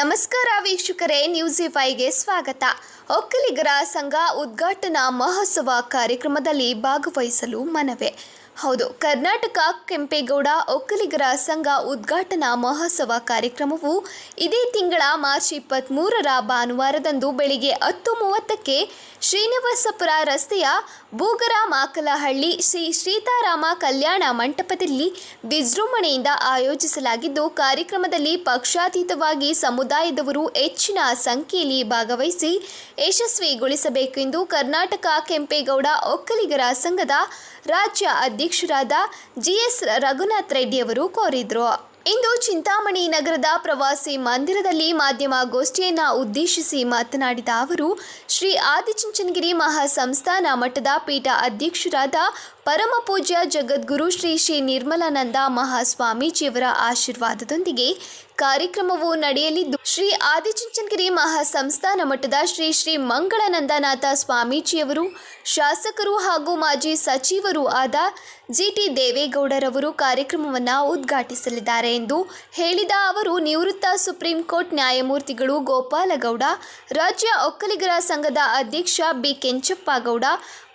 ನಮಸ್ಕಾರ ವೀಕ್ಷಕರೇ ನ್ಯೂಸ್ ಫೈಗೆ ಸ್ವಾಗತ. ಒಕ್ಕಲಿಗರ ಸಂಘ ಉದ್ಘಾಟನಾ ಮಹೋತ್ಸವ ಕಾರ್ಯಕ್ರಮದಲ್ಲಿ ಭಾಗವಹಿಸಲು ಮನವಿ. ಹೌದು, ಕರ್ನಾಟಕ ಕೆಂಪೇಗೌಡ ಒಕ್ಕಲಿಗರ ಸಂಘ ಉದ್ಘಾಟನಾ ಮಹೋತ್ಸವ ಕಾರ್ಯಕ್ರಮವು ಇದೇ ತಿಂಗಳ ಮಾರ್ಚ್ ಇಪ್ಪತ್ತ್ಮೂರರ ಭಾನುವಾರದಂದು ಬೆಳಿಗ್ಗೆ ಹತ್ತು ಮೂವತ್ತಕ್ಕೆ ಶ್ರೀನಿವಾಸಪುರ ರಸ್ತೆಯ ಬೂಗರ ಮಾಕಲಹಳ್ಳಿ ಶ್ರೀ ಸೀತಾರಾಮ ಕಲ್ಯಾಣ ಮಂಟಪದಲ್ಲಿ ವಿಜೃಂಭಣೆಯಿಂದ ಆಯೋಜಿಸಲಾಗಿದ್ದು, ಕಾರ್ಯಕ್ರಮದಲ್ಲಿ ಪಕ್ಷಾತೀತವಾಗಿ ಸಮುದಾಯದವರು ಹೆಚ್ಚಿನ ಸಂಖ್ಯೆಯಲ್ಲಿ ಭಾಗವಹಿಸಿ ಯಶಸ್ವಿಗೊಳಿಸಬೇಕೆಂದು ಕರ್ನಾಟಕ ಕೆಂಪೇಗೌಡ ಒಕ್ಕಲಿಗರ ಸಂಘದ ರಾಜ್ಯ ಅಧ್ಯಕ್ಷರಾದ ಜಿಎಸ್ ರಘುನಾಥ್ ರೆಡ್ಡಿಯವರು ಕೋರಿದರು. ಇಂದು ಚಿಂತಾಮಣಿ ನಗರದ ಪ್ರವಾಸಿ ಮಂದಿರದಲ್ಲಿ ಮಾಧ್ಯಮ ಗೋಷ್ಠಿಯನ್ನು ಉದ್ದೇಶಿಸಿ ಮಾತನಾಡಿದ ಅವರು, ಶ್ರೀ ಆದಿಚುಂಚನಗಿರಿ ಮಹಾಸಂಸ್ಥಾನ ಮಠದ ಪೀಠ ಅಧ್ಯಕ್ಷರಾದ ಪರಮ ಪೂಜ್ಯ ಜಗದ್ಗುರು ಶ್ರೀ ಶ್ರೀ ನಿರ್ಮಲಾನಂದ ಮಹಾಸ್ವಾಮೀಜಿಯವರ ಆಶೀರ್ವಾದದೊಂದಿಗೆ ಕಾರ್ಯಕ್ರಮವು ನಡೆಯಲಿದ್ದು, ಶ್ರೀ ಆದಿಚುಂಚನಗಿರಿ ಮಹಾಸಂಸ್ಥಾನ ಮಠದ ಶ್ರೀ ಶ್ರೀ ಮಂಗಳಾನಂದನಾಥ ಸ್ವಾಮೀಜಿಯವರು, ಶಾಸಕರು ಹಾಗೂ ಮಾಜಿ ಸಚಿವರು ಆದ ಜಿಟಿ ದೇವೇಗೌಡರವರು ಕಾರ್ಯಕ್ರಮವನ್ನು ಉದ್ಘಾಟಿಸಲಿದ್ದಾರೆ ಎಂದು ಹೇಳಿದ ಅವರು, ನಿವೃತ್ತ ಸುಪ್ರೀಂ ಕೋರ್ಟ್ ನ್ಯಾಯಮೂರ್ತಿಗಳು ಗೋಪಾಲಗೌಡ, ರಾಜ್ಯ ಒಕ್ಕಲಿಗರ ಸಂಘದ ಅಧ್ಯಕ್ಷ ಬಿ ಕೆಂಚಪ್ಪಗೌಡ,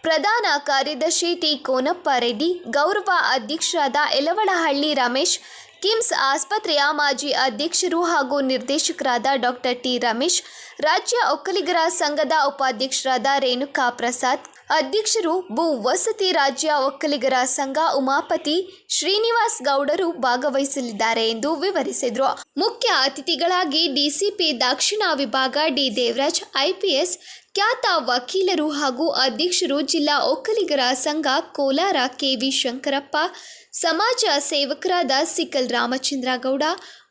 ಪ್ರಧಾನ ಕಾರ್ಯದರ್ಶಿ ಟಿ ಕೋನಪ್ಪ ರೆಡ್ಡಿ, ಗೌರವ ಅಧ್ಯಕ್ಷರಾದ ಯಲವಳಹಳ್ಳಿ ರಮೇಶ್ ಕಿಮ್ಸ್ ಆಸ್ಪತ್ರೆಯ ಮಾಜಿ ಅಧ್ಯಕ್ಷರು ಹಾಗೂ ನಿರ್ದೇಶಕರಾದ ಡಾಕ್ಟರ್ ಟಿ ರಮೇಶ್, ರಾಜ್ಯ ಒಕ್ಕಲಿಗರ ಸಂಘದ ಉಪಾಧ್ಯಕ್ಷರಾದ ರೇಣುಕಾ ಪ್ರಸಾದ್, ಅಧ್ಯಕ್ಷರು ಭೂ ವಸತಿ ರಾಜ್ಯ ಒಕ್ಕಲಿಗರ ಸಂಘ ಉಮಾಪತಿ ಶ್ರೀನಿವಾಸ್ ಗೌಡರು ಭಾಗವಹಿಸಲಿದ್ದಾರೆ ಎಂದು ವಿವರಿಸಿದರು. ಮುಖ್ಯ ಅತಿಥಿಗಳಾಗಿ ಡಿಸಿಪಿ ದಕ್ಷಿಣ ವಿಭಾಗ ಡಿ ದೇವರಾಜ್ ಐಪಿಎಸ್ ಖ್ಯಾತ ವಕೀಲರು ಹಾಗೂ ಅಧ್ಯಕ್ಷರು ಜಿಲ್ಲಾ ಒಕ್ಕಲಿಗರ ಸಂಘ ಕೋಲಾರ ಕೆವಿ ಶಂಕರಪ್ಪ, ಸಮಾಜ ಸೇವಕರಾದ ಸಿಕಲ್ ರಾಮಚಂದ್ರ ಗೌಡ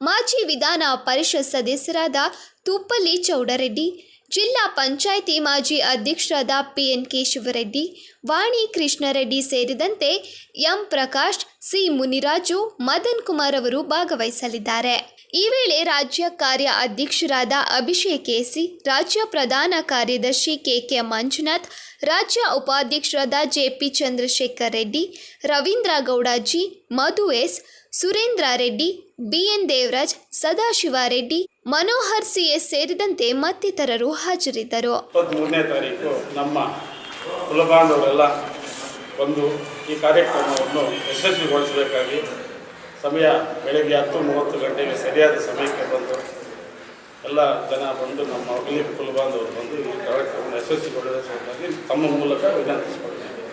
ಮಾಜಿ ವಿಧಾನ ಪರಿಷತ್ ಸದಸ್ಯರಾದ ತುಪ್ಪಲ್ಲಿ ಚೌಡರೆಡ್ಡಿ, ಜಿಲ್ಲಾ ಪಂಚಾಯಿತಿ ಮಾಜಿ ಅಧ್ಯಕ್ಷರಾದ ಪಿ ಎನ್ ಕೇಶವರೆಡ್ಡಿ, ವಾಣಿ ಕೃಷ್ಣರೆಡ್ಡಿ ಸೇರಿದಂತೆ ಎಂ. ಪ್ರಕಾಶ್, ಸಿ. ಮುನಿರಾಜು, ಮದನ್ ಕುಮಾರ್ ಅವರು ಭಾಗವಹಿಸಲಿದ್ದಾರೆ. ಈ ವೇಳೆ ರಾಜ್ಯ ಕಾರ್ಯ ಅಧ್ಯಕ್ಷರಾದ ಅಭಿಷೇಕ್ ಎಸಿ ರಾಜ್ಯ ಪ್ರಧಾನ ಕಾರ್ಯದರ್ಶಿ ಕೆಕೆ ಮಂಜುನಾಥ್, ರಾಜ್ಯ ಉಪಾಧ್ಯಕ್ಷರಾದ JP Chandrashekar Reddy, Ravindra ಗೌಡಜಿ Madhu S, Surendra Reddy, BN Devaraj, Sadashiva Reddy, Manohar C S ಸೇರಿದಂತೆ ಮತ್ತಿತರರು ಹಾಜರಿದ್ದರು. ನಮ್ಮ ಬಂದು ಈ ಕಾರ್ಯಕ್ರಮವನ್ನು ಯಶಸ್ವಿಗೊಳಿಸಬೇಕಾಗಿ ಸಮಯ ಬೆಳಗ್ಗೆ ಹತ್ತು ಮೂವತ್ತು ಗಂಟೆಗೆ ಸರಿಯಾದ ಸಮಯಕ್ಕೆ ಬಂದು ಎಲ್ಲ ಜನ ಬಂದು ನಮ್ಮ ಕುಲಬಾಂಧವರು ಬಂದು ಈ ಕಾರ್ಯಕ್ರಮವನ್ನು ಯಶಸ್ವಿಗೊಳಿಸಬೇಕಾಗಿ ತಮ್ಮ ಮೂಲಕ ವಿನಂತಿಸಿಕೊಳ್ತೇನೆ